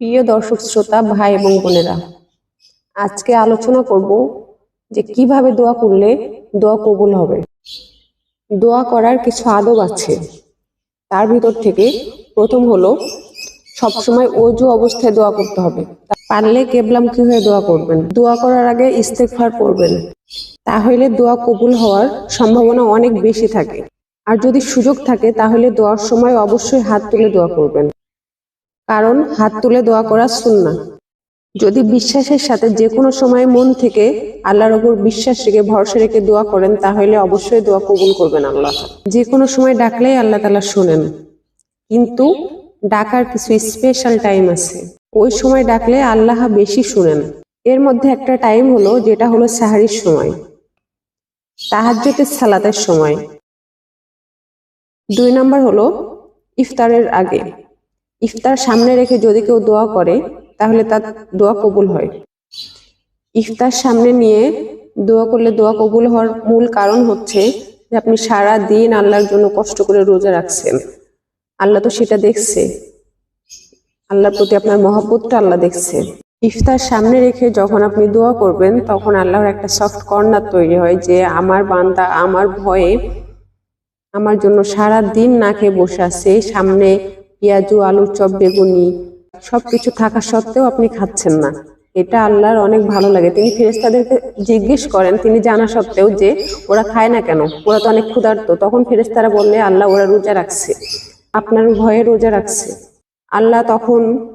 প্রিয় দর্শক, শ্রোতা, ভাই এবং বোনেরা, আজকে আলোচনা করব যে কীভাবে দোয়া করলে দোয়া কবুল হবে। দোয়া করার কিছু আদব আছে। তার ভিতর থেকে প্রথম হলো, সবসময় অজু অবস্থায় দোয়া করতে হবে। পারলে কেবলামুখী হয়ে দোয়া করবেন? দোয়া করার আগে ইস্তেগফার করবেন। তাহলে দোয়া কবুল হওয়ার সম্ভাবনা অনেক বেশি থাকে। আর যদি সুযোগ থাকে, তাহলে দোয়ার সময় অবশ্যই হাত তুলে দোয়া করবেন। কারণ হাত তুলে দোয়া করা সুন্না যদি বিশ্বাসের সাথে যে কোনো সময় মন থেকে আল্লাহর ওপর বিশ্বাস রেখে, ভরসা রেখে দোয়া করেন, তাহলে অবশ্যই দোয়া কবুল করবেন আল্লাহ। যে কোনো সময় ডাকলেই আল্লাহ তালা শোনেন। কিন্তু ডাকার কিছু স্পেশাল টাইম আছে। ওই সময় ডাকলে আল্লাহ বেশি শুনেন। এর মধ্যে একটা টাইম হলো, যেটা হলো সাহারির সময়। তাহাজ্জুদের সালাতের সময়। দুই নাম্বার হলো ইফতারের আগে। ইফতার সামনে রেখে যদি কেউ দোয়া করে, তাহলে তার দোয়া কবুল হয়। ইফতার সামনে নিয়ে দোয়া করলে দোয়া কবুল হওয়ার মূল কারণ হচ্ছে যে আপনি সারা দিন আল্লাহর জন্য কষ্ট করে রোজা রাখছেন। আল্লাহ তো সেটা দেখছে। আল্লাহর প্রতি আপনার মহাব্বতটা আল্লাহ দেখছে। ইফতার সামনে রেখে যখন আপনি দোয়া করবেন, তখন আল্লাহর একটা সফট কর্নার তৈরি হয় যে আমার বান্দা আমার ভয়ে আমার জন্য সারা দিন না খেয়ে বসে আছে, সামনে পেঁয়াজু আলুর চপ, বেগুনি সব কিছু থাকা সত্ত্বেও আপনি খাচ্ছেন না। এটা আল্লাহর অনেক ভালো লাগে। তিনি ফেরেস্তাদেরকে জিজ্ঞেস করেন, তিনি জানা সত্ত্বেও যে ওরা খায় না কেন? ওরা তো অনেক ক্ষুধার্ত। তখন ফেরেস্তারা বললে, আল্লাহ ওরা রোজা রাখছে। আপনার ভয়ে রোজা রাখছে। আল্লাহ তখন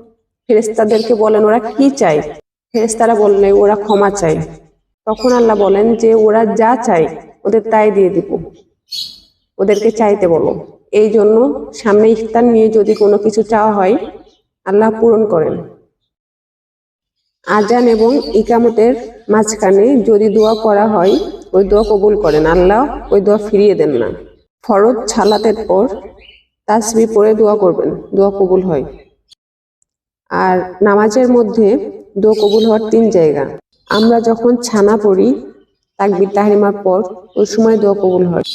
ফেরেস্তাদেরকে বলেন, ওরা কি চায়? ফেরেস্তারা বললে, ওরা ক্ষমা চায়। তখন আল্লাহ বলেন যে, ওরা যা চায়, ওদের তাই দিয়ে দিব। ওদেরকে চাইতে বলো। এই জন্য সামনে ইফতার নিয়ে যদি কোনো কিছু চাওয়া হয়, আল্লাহ পূরণ করেন। আজান এবং ইকামতের মাঝখানে যদি দোয়া করা হয়, ওই দোয়া কবুল করেন। আল্লাহ ওই দোয়া ফিরিয়ে দেন না। ফরজ ছালাতের পর তাসবি পরে দোয়া করবেন, দোয়া কবুল হয়। আর নামাজের মধ্যে দোয়া কবুল হওয়ার তিন জায়গা। আমরা যখন ছানা পড়ি, তাকবির, তাহরিমার পর ওই সময় দোয়া কবুল হয়।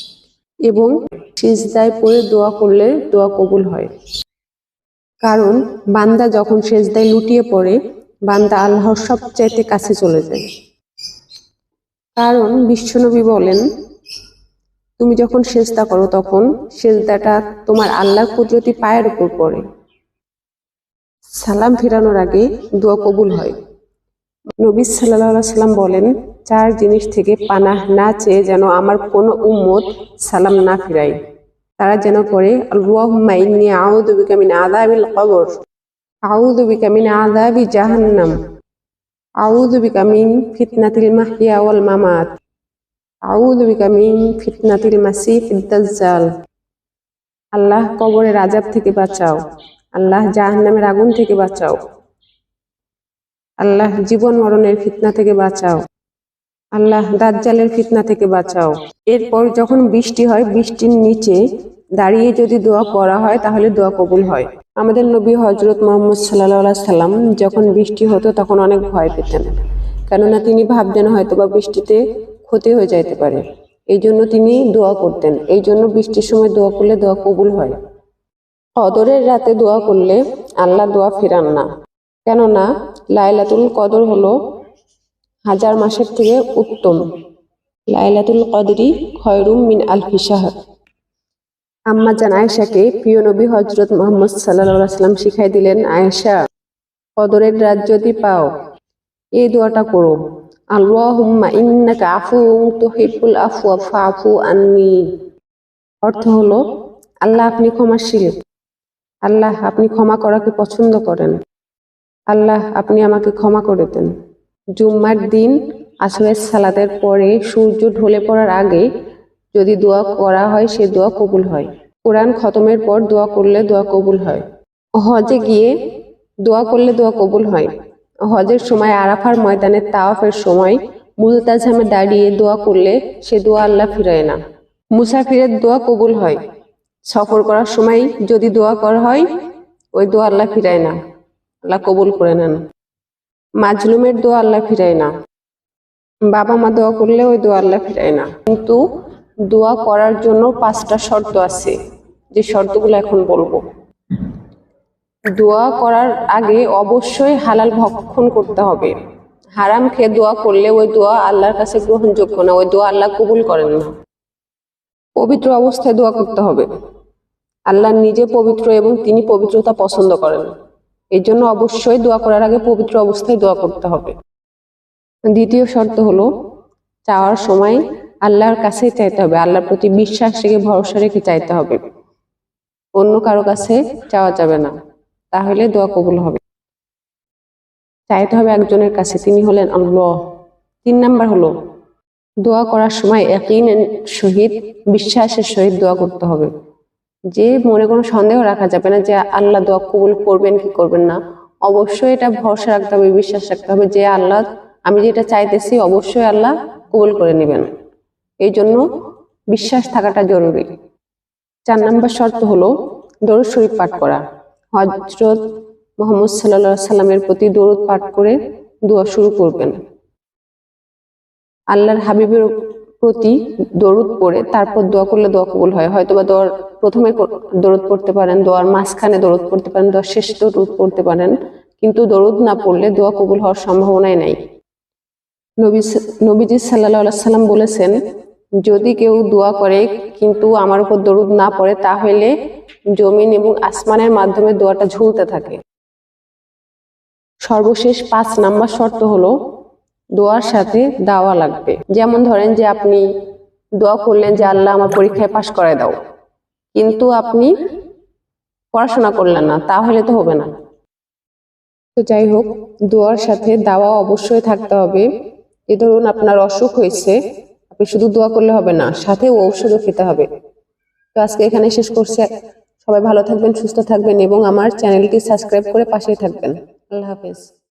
এবং সিজদায় পড়ে দোয়া করলে দোয়া কবুল হয়। কারণ বান্দা যখন সেজদায় লুটিয়ে পড়ে, বান্দা আল্লাহর সবচাইতে কাছে চলে যায়। কারণ বিশ্বনবী বলেন, তুমি যখন সেজদা করো, তখন সেজদাটা তোমার আল্লাহর কুদরতি পায়ের উপর পড়ে। সালাম ফেরানোর আগে দোয়া কবুল হয়। নবী সাল্লাহ সাল্লাম বলেন, চার জিনিস থেকে পানাহ না চেয়ে যেন আমার কোনো উম্মত সালাম না ফিরায়। তারা যেন পড়ে, আল্লাহুম্মা ইন্নী আউযু বিকা মিন আযাবিল কবর। আউযু বিকা মিন আযাবি জাহান্নাম। আউযু বিকা মিন ফিতনাতিল মাহইয়া ওয়াল মামাত। আউযু বিকা মিন ফিতনাতিল মাসিহিদ দাজ্জাল। আল্লাহ কবরের আযাব থেকে বাঁচাও। আল্লাহ জাহান্নামের আগুন থেকে বাঁচাও। আল্লাহ জীবন মরণের ফিতনা থেকে বাঁচাও। আল্লাহ দাজ্জালের ফিতনা থেকে বাঁচাও। এরপর যখন বৃষ্টি হয়, বৃষ্টির নিচে দাঁড়িয়ে যদি দোয়া করা হয়, তাহলে দোয়া কবুল হয়। আমাদের নবী হজরত মোহাম্মদ সাল্লাহ সাল্লাম যখন বৃষ্টি হতো, তখন অনেক ভয় পেতেন। কেননা তিনি ভাবতেন হয়তো বা বৃষ্টিতে ক্ষতি হয়ে যাইতে পারে। এই জন্য তিনি দোয়া করতেন। এই জন্য বৃষ্টির সময় দোয়া করলে দোয়া কবুল হয়। কদরের রাতে দোয়া করলে আল্লাহ দোয়া ফেরান না। কেননা লাইলাতুল কদর হলো হাজার মাসের থেকে উত্তম। লাইলাতুল কদরি খয়রুম মিন আলফি শাহর। আম্মা জান আয়েশাকে প্রিয় নবী হজরত মোহাম্মদ সাল্লাম শিখাই দিলেন, আয়েশা, কদরের রাত যদি পাও, এই দোয়াটা করো। আল্লাহুম্মা ইন্নাকা আফুউন তুহিব্বুল আফওয়া ফাফু আন্নি। অর্থ হলো, আল্লাহ আপনি ক্ষমাশীল। আল্লাহ আপনি ক্ষমা করাকে পছন্দ করেন। আল্লাহ, আপনি আমাকে ক্ষমা করে দেন। জুম্মার দিন আসরের সালাতের পরে সূর্য ঢলে পড়ার আগে যদি দোয়া করা হয়, সে দোয়া কবুল হয়। কোরআন খতমের পর দোয়া করলে দোয়া কবুল হয়। হজে গিয়ে দোয়া করলে দোয়া কবুল হয়। হজের সময় আরাফার ময়দানে তাওয়াফের সময় মুলতাজামে দাঁড়িয়ে দোয়া করলে সে দোয়া আল্লাহ ফিরায় না। মুসাফিরের দোয়া কবুল হয়। সফর করার সময় যদি দোয়া করা হয়, ওই দোয়া আল্লাহ ফিরায় না। আল্লাহ কবুল করে নেন। মাজলুমের দোয়া আল্লাহ ফিরায় না। বাবা মা দোয়া করলে ওই দোয়া আল্লাহ ফিরায় না। কিন্তু দোয়া করার জন্য পাঁচটা শর্ত আছে, যে শর্তগুলো এখন বলব। দোয়া করার আগে অবশ্যই হালাল ভক্ষণ করতে হবে। হারাম খেয়ে দোয়া করলে ওই দোয়া আল্লাহর কাছে গ্রহণযোগ্য না, ওই দোয়া আল্লাহ কবুল করেন না। পবিত্র অবস্থায় দোয়া করতে হবে। আল্লাহ নিজে পবিত্র এবং তিনি পবিত্রতা পছন্দ করেন। এই জন্য অবশ্যই দোয়া করার আগে পবিত্র অবস্থায় দোয়া করতে হবে। দ্বিতীয় শর্ত হলো, চাওয়ার সময় আল্লাহর কাছেই চাইতে হবে। আল্লাহর প্রতি বিশ্বাস রেখে, ভরসা রেখে চাইতে হবে। অন্য কারও কাছে চাওয়া যাবে না, তাহলে দোয়া কবুল হবে। চাইতে হবে একজনের কাছে, তিনি হলেন আল্লাহ। তিন নাম্বার হলো, দোয়া করার সময় একই সহিত বিশ্বাসের সহিত দোয়া করতে হবে। যে মনে কোনো সন্দেহ রাখা যাবে না যে আল্লাহ দোয়া কবুল করবেন কি করবেন না, অবশ্যই এটা ভরসা রাখতে হবে, বিশ্বাস রাখতে হবে যে আল্লাহ, আমি যেটা চাইতেছি অবশ্যই আল্লাহ কবুল করে নেবেন। এই জন্য বিশ্বাস থাকাটা জরুরি। চার নম্বর শর্ত হলো দরুদ শরীফ পাঠ করা। হজরত মোহাম্মদ সাল্লা সাল্লামের প্রতি দরুদ পাঠ করে দোয়া শুরু করবেন। আল্লাহর হাবিবের প্রতি দরুদ পড়ে তারপর দোয়া করলে দোয়া কবুল হয় হয়তো বা প্রথমে দরুদ পড়তে পারেন, দোয়ার মাঝখানে দরুদ পড়তে পারেন, দোয়ার শেষ দরুদ পড়তে পারেন, কিন্তু দরুদ না পড়লে দোয়া কবুল হওয়ার সম্ভাবনাই নাই। নবী নবীজি সাল্লাহ সাল্লাম বলেছেন, যদি কেউ দোয়া করে কিন্তু আমার উপর দরুদ না পড়ে, তাহলে জমিন এবং আসমানের মাধ্যমে দোয়াটা ঝুলতে থাকে। সর্বশেষ পাঁচ নাম্বার শর্ত হলো, দোয়ার সাথে দাওয়া লাগবে। যেমন ধরেন যে আপনি দোয়া করলেন যে, আল্লাহ আমার পরীক্ষায় পাশ করায় দাও। কিন্তু আপনি পড়াশোনা করলেন না, তাহলে তো হবে না। তো যাই হোক, দোয়ার সাথে দাওয়া অবশ্যই থাকতে হবে। এ ধরুন আপনার অসুখ হয়েছে, আপনি শুধু দোয়া করলে হবে না, সাথে ঔষধও খেতে হবে। তো আজকে এখানে শেষ করছে। সবাই ভালো থাকবেন, সুস্থ থাকবেন এবং আমার চ্যানেলটি সাবস্ক্রাইব করে পাশেই থাকবেন। আল্লাহ হাফেজ।